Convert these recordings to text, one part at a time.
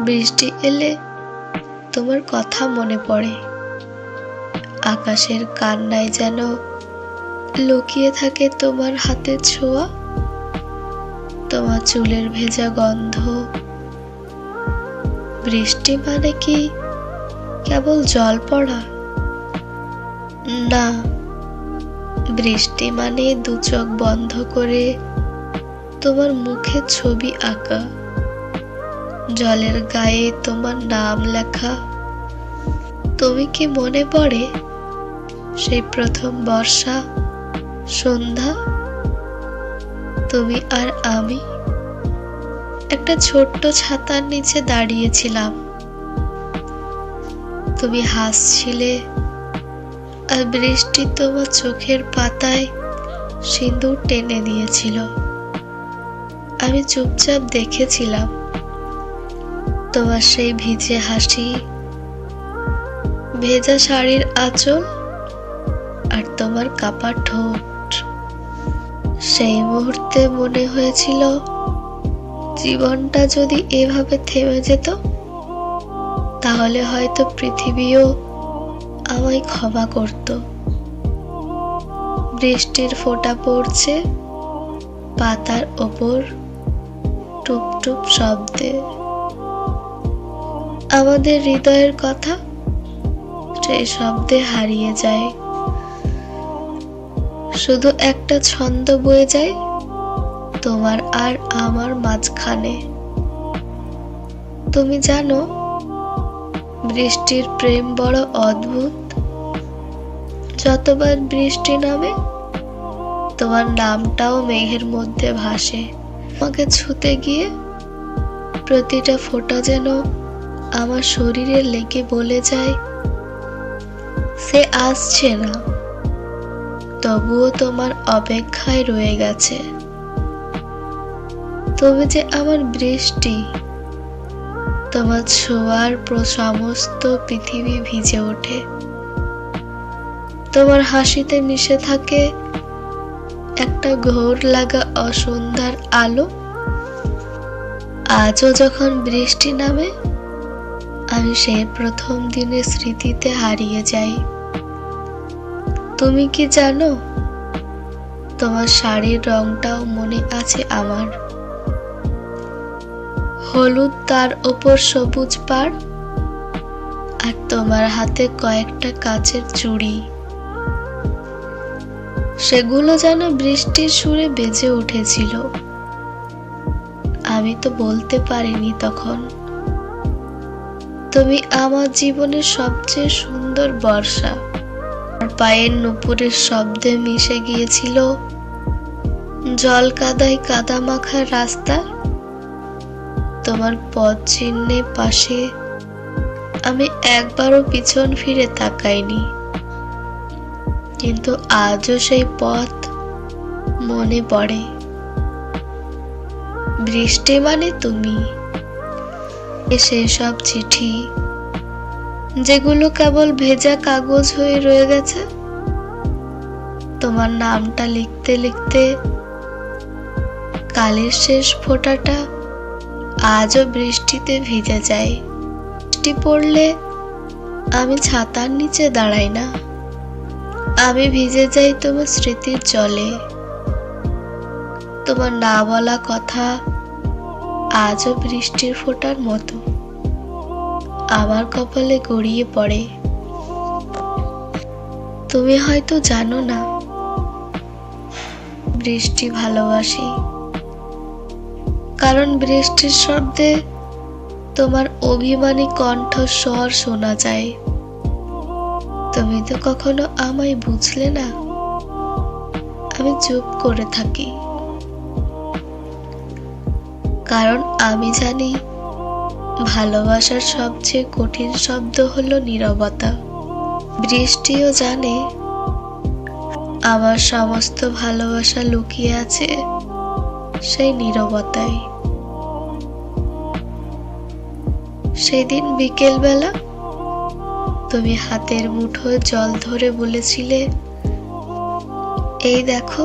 বৃষ্টি এলে তোমার কথা মনে পড়ে। আকাশের কান্নায় যেন লুকিয়ে থাকে তোমার হাতের ছোঁয়া। তোমার চুলের ভেজা গন্ধ। বৃষ্টি মানে কি? কেবল জল পড়া? না, বৃষ্টি মানে দু চোখ বন্ধ করে তোমার মুখে ছবি আঁকা। জলের গায়ে তোমার নাম লেখা। তুমি কি মনে পড়ে সেই প্রথম বর্ষা, সন্ধ্যা? তুমি আর আমি একটা ছোট্ট ছাতার নিচে দাঁড়িয়েছিলাম। তুমি হাসছিলে আর বৃষ্টি তোমার চোখের পাতায় সিঁদুর টেনে দিয়েছিল। আমি চুপচাপ দেখেছিলাম। তোমার সেই ভিজে হাসি। ভেজা শাড়ির আঁচল আর তোমার কাপা ঠোঁট। সেই মুহূর্তে মনে হয়েছিল, জীবনটা যদি এভাবে থেমে যেত, তাহলে হয়তো পৃথিবীও আমায় ক্ষমা করত। বৃষ্টির ফোঁটা পড়ছে পাতার ওপর টুপ টুপ শব্দে। আমাদের হৃদয়ের কথা সেই শব্দে হারিয়ে যায়। শুধু একটা ছন্দ বয়ে যায়, তোমার আর আমার মাঝখানে। তুমি জানো, বৃষ্টির প্রেম বড় অদ্ভুত। যতবার বৃষ্টি নামে, তোমার নামটাও মেঘের মধ্যে ভাসে। আমাকে ছুতে গিয়ে প্রতিটা ফোঁটা যেন আমার শরীরে লেগে বলে যায়, সে আসছে না। তবুও তোমার অপেক্ষায় রয়ে গেছে। তবে যে আমার বৃষ্টি, তোমার ছোঁয়ার সমস্ত পৃথিবী ভিজে ওঠে। তোমার হাসিতে মিশে থাকে একটা ঘোর লাগা অসন্ধ্যার আলো। আজও যখন বৃষ্টি নামে আমি সেই প্রথম দিনের স্মৃতিতে হারিয়ে যাই। তুমি কি জানো? তোমার শাড়ির রংটাও মনে আছে আমার। হলুদ তার ওপর সবুজ পাড়, আর তোমার হাতে কয়েকটা কাচের চুড়ি। সেগুলো যেন বৃষ্টির সুরে বেজে উঠেছিল। আমি তো বলতে পারিনি তখন। তুমি আমার জীবনের সবচেয়ে সুন্দর বর্ষা। পায়ের নুপুরের শব্দে মিশে গিয়েছিল জল কাদায় কাদা মাখা রাস্তা। তোমার পথ চিহ্নে পাশে আমি একবারও পিছন ফিরে তাকাইনি। কিন্তু আজও সেই পথ মনে পড়ে। বৃষ্টি মানে তুমি। এ সেসব চিঠি, যেগুলো কেবল ভেজা কাগজ হয়ে রয়ে গেছে, তোমার নামটা লিখতে লিখতে কালের শেষ ফোঁটাটা আজও বৃষ্টিতে ভিজে যায়। বৃষ্টি পড়লে আমি ছাতার নিচে দাঁড়াই না। আমি ভিজে যাই তোমার স্মৃতির জলে। তোমার না বলা কথা আজও বৃষ্টির ফোঁটার মতো। আমার কপালে গড়িয়ে পড়ে। তুমি হয়তো জানো না, বৃষ্টি ভালোবাসি। কারণ বৃষ্টির শব্দে তোমার অভিমানী কণ্ঠস্বর শোনা যায়। তুমি তো কখনো আমায় বুঝলে না। আমি চুপ করে থাকি। কারণ আমি জানি ভালোবাসার সবচেয়ে কঠিন শব্দ হলো নীরবতা। বৃষ্টিও জানে আমার সমস্ত ভালোবাসা লুকিয়ে আছে সেই নীরবতায়। সেদিন বিকেলবেলা তুমি হাতের মুঠোয় জল ধরে বলেছিলে, এই দেখো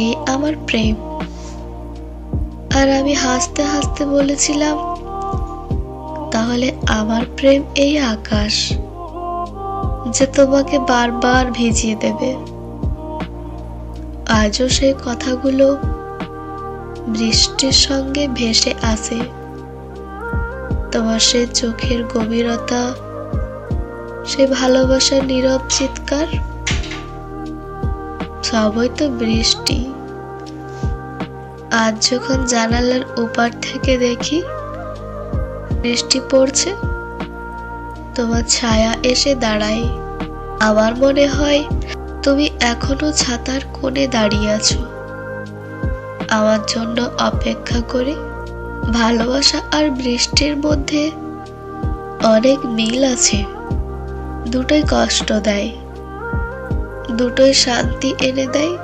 এই আমার প্রেম। আর আমি হাসতে হাসতে বলেছিলাম, তাহলে আমার প্রেম এই আকাশ যে তোমাকে বারবার ভিজিয়ে দেবে। আজও সেই কথাগুলো বৃষ্টির সঙ্গে ভেসে আসে। তোমার সে চোখের গভীরতা সে ভালোবাসার নীরব চিৎকার, সবই তো বৃষ্টি। আজ যখন জানালার ওপার থেকে দেখি বৃষ্টি পড়ছে, তোমার ছায়া এসে দাঁড়ায়। আমার মনে হয় তুমি এখনও ছাতার কোণে দাঁড়িয়ে আছো। আমার জন্য অপেক্ষা করে ভালোবাসা আর বৃষ্টির মধ্যে অনেক মিল আছে। দুটোই কষ্ট দেয়, দুটোই শান্তি এনে দেয়।